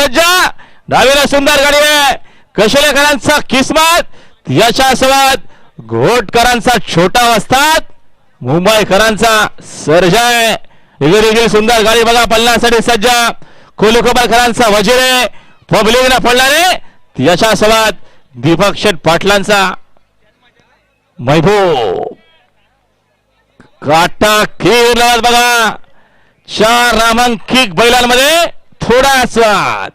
सज्ज डावीला सुंदर गाडी आहे कशेलेकरांचा किस्मत याच्यासोबत घोटकरांचा छोटा असतात मुंबईकरांचा सर्जय आहे सुंदर गाडी बघा पल्ल्यासाठी सज्ज. कोलिकोबाकरांचा वजिरे. पब्लिकला पडणारे याच्यासोबत दीपक शेठ पाटलांचा महबूब. काटा खेळ बघा. चार नामांकित बैलांमध्ये थोडासा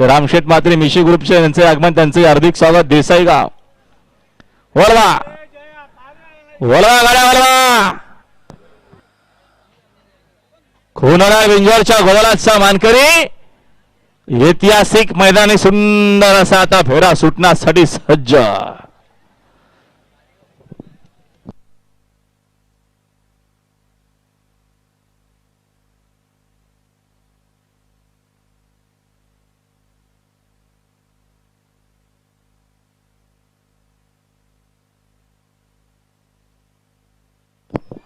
रामशेठ मात्रे मिशी ग्रुपचे यांचे आगमन त्यांचे हार्दिक स्वागत देसाई गाव. वळवा. वळवा गाड्या वळवा. खोनरा विंजोरच्या गोलाचा मानकरी ऐतिहासिक मैदानी सुंदर असा आता फेरा सुटण्यासाठी सज्ज.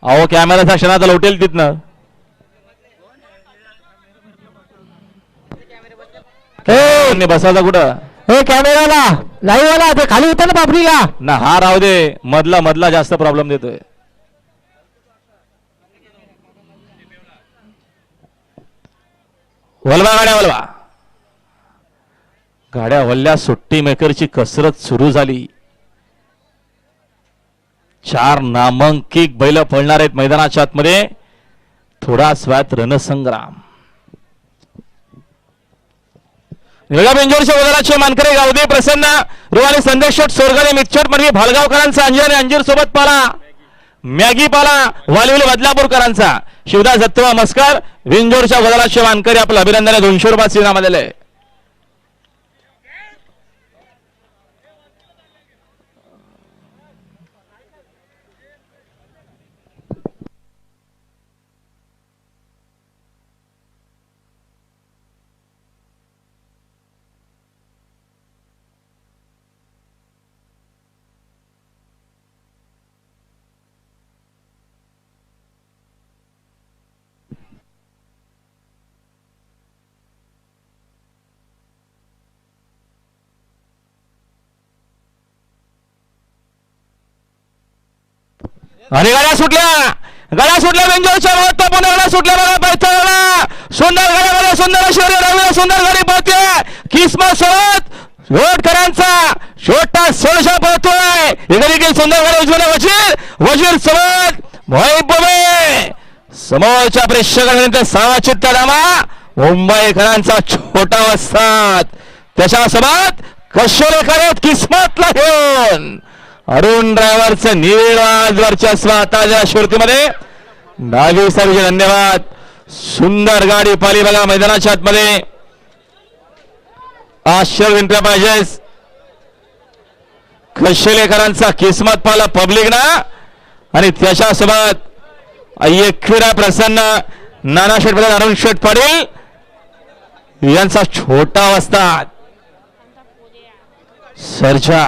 अहो कॅमेराचा क्षणात लोटेल तिथनं. हे बसायचा कुठं? हे कॅमेराला लाईव्ह वाला ते खाली होतं ना बापरीला ना हा राहू दे. मधला मधला जास्त प्रॉब्लेम देतोय. वलवा गाड्या वलवा. गाड्या वल्ल्या सुट्टी मेकरची कसरत सुरू झाली. चार नामांकित बैल पळणार आहेत मैदानाच्या आतमध्ये. थोडा स्वात रणसंग्राम. निळा बेंजोरच्या वदनाचे मानकरे गावदे प्रसन्न रुवाली संदेश सोरगाने मिक्सर म्हणजे भालगावकरांचा अंजीर आणि अंजीर सोबत पाला. मॅगी पाला वालिवली बदलापूरकरांचा. शिवदास दत्तवा मस्कर विंजोरच्या वदनाचे मानकरी आपलं अभिनंदन दोनशे रुपयाचे इनाम आलेलं अरे आणि गाड्या सुटल्या. गाड्या सुटल्या बेंजोरच्या महत्त्वपूर्ण गाड्या सुटल्या बघा पैठणला सुंदर गाड्या गाड्या सुंदर शहरी रवी सुंदर गाडी पळते. किस्मत सोबत रोडकरांचा छोटा सोळशा पळतोय. इकडे की सुंदर गाडी उजवला वजीर. वजीर सोबत महबूबे समोरच्या प्रेक्षकांनंतर सहा चित्त डामा मुंबईकरांचा छोटा वस्ताद. त्याच्यासोबत कशोरेकर किस्मतला घेऊन. अरुण ड्रायव्हरचं निर्वाद वर्चस्व आताच्या स्फूर्तीमध्ये नागी सर्वचे धन्यवाद. सुंदर गाडी पाली बघा मैदानाच्या आतमध्ये. आश्चर्य पाहिजेस. कशेलेकरांचा किस्मत पाला पब्लिक ना आणि त्याच्यासोबत अय्यखिरा प्रसन्न नाना शेठ पाटील अरुण शेठ पाटील यांचा छोटा वस्ताद. सर्जा.